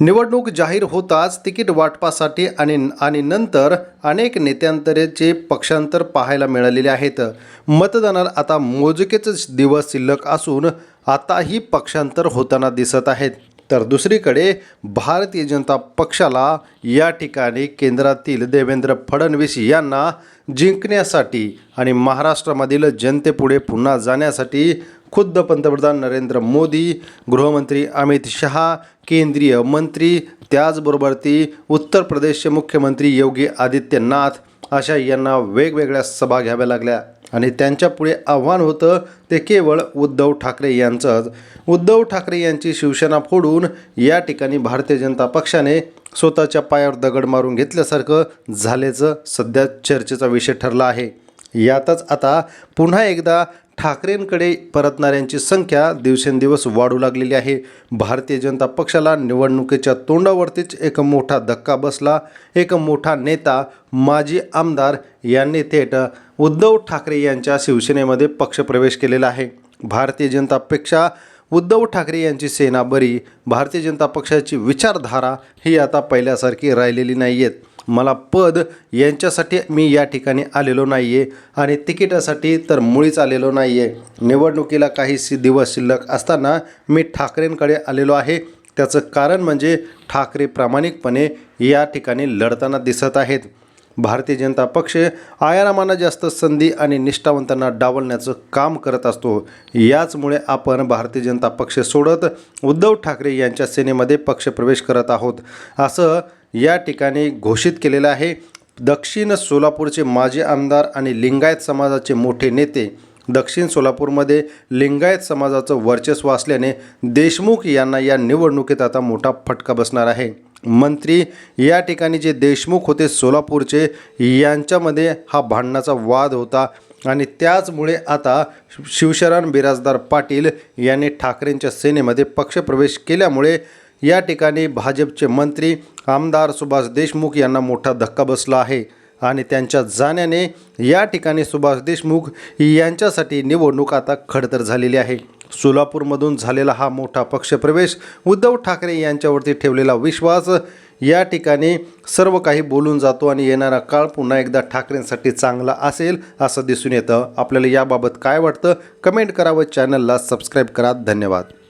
निवडणूक जाहीर होताच तिकीट वाटपासाठी आणि आणि नंतर अनेक नेत्यांतरेचे पक्षांतर पाहायला मिळालेले आहेत. मतदानाला आता मोजकेच दिवस शिल्लक असून आताही पक्षांतर होताना दिसत आहेत. तर दुसरीकडे भारतीय जनता पक्षाला या ठिकाणी केंद्रातील देवेंद्र फडणवीस यांना जिंकण्यासाठी आणि महाराष्ट्रामधील जनतेपुढे पुन्हा जाण्यासाठी खुद्द पंतप्रधान नरेंद्र मोदी गृहमंत्री अमित शहा केंद्रीय मंत्री त्याचबरोबर ती उत्तर प्रदेशचे मुख्यमंत्री योगी आदित्यनाथ अशा यांना वेगवेगळ्या सभा घ्याव्या लागल्या. आणि त्यांच्यापुढे आव्हान होतं ते केवळ उद्धव ठाकरे यांचंच. उद्धव ठाकरे यांची शिवसेना फोडून या ठिकाणी भारतीय जनता पक्षाने स्वतःच्या पायावर दगड मारून घेतल्यासारखं झाल्याचं सध्या चर्चेचा विषय ठरला आहे. यातच आता पुन्हा एकदा ठाकरेंकडे परतणाऱ्यांची संख्या दिवसेंदिवस वाढू लागलेली आहे. भारतीय जनता पक्षाला निवडणुकीच्या तोंडावरतीच एक मोठा धक्का बसला. एक मोठा नेता माजी आमदार यांनी थेट उद्धव ठाकरे यांच्या शिवसेनेमध्ये पक्षप्रवेश केलेला आहे. भारतीय जनतापेक्षा उद्धव ठाकरे यांची सेना बरी भारतीय जनता पक्षाची विचारधारा ही आता पहिल्यासारखी राहिलेली नाही आहेत मला पद यांच्यासाठी मी या ठिकाणी आलेलो नाही आहे आणि तिकिटासाठी तर मुळीच आलेलो नाही आहे निवडणुकीला काही सि दिवस शिल्लक असताना मी ठाकरेंकडे आलेलो आहे. त्याचं कारण म्हणजे ठाकरे प्रामाणिकपणे या ठिकाणी लढताना दिसत आहेत. भारतीय जनता पक्ष आयारामांना जास्त संधी आणि निष्ठावंतांना डावलण्याचं काम करत असतो. याचमुळे आपण भारतीय जनता पक्ष सोडत उद्धव ठाकरे यांच्या सेनेमध्ये पक्षप्रवेश करत आहोत. असं या ठिकाणी घोषित केलेलं आहे. दक्षिण सोलापूरचे माजी आमदार आणि लिंगायत समाजाचे मोठे नेते दक्षिण सोलापूरमध्ये लिंगायत समाजाचं वर्चस्व असल्याने देशमुख यांना या निवडणुकीत आता मोठा फटका बसणार आहे. मंत्री या ठिकाणी जे देशमुख होते सोलापूरचे यांच्यामध्ये हा भांडणाचा वाद होता आणि त्याचमुळे आता शिवशरण बिराजदार पाटील यांनी ठाकरेंच्या सेनेमध्ये पक्षप्रवेश केल्यामुळे या ठिकाणी भाजपचे मंत्री आमदार सुभाष देशमुख यांना मोठा धक्का बसला आहे. आणि त्यांच्या जाण्याने या ठिकाणी सुभाष देशमुख यांच्यासाठी निवडणूक आता खडतर झालेली आहे. सोलापूरमधून झालेला हा मोठा पक्षप्रवेश उद्धव ठाकरे यांच्यावरती ठेवलेला विश्वास या ठिकाणी सर्व काही बोलून जातो आणि येणारा काळ पुन्हा एकदा ठाकरेंसाठी चांगला असेल असं दिसून येतं. आपल्याला याबाबत काय वाटतं? कमेंट करा व चॅनलला सबस्क्राईब करा. धन्यवाद.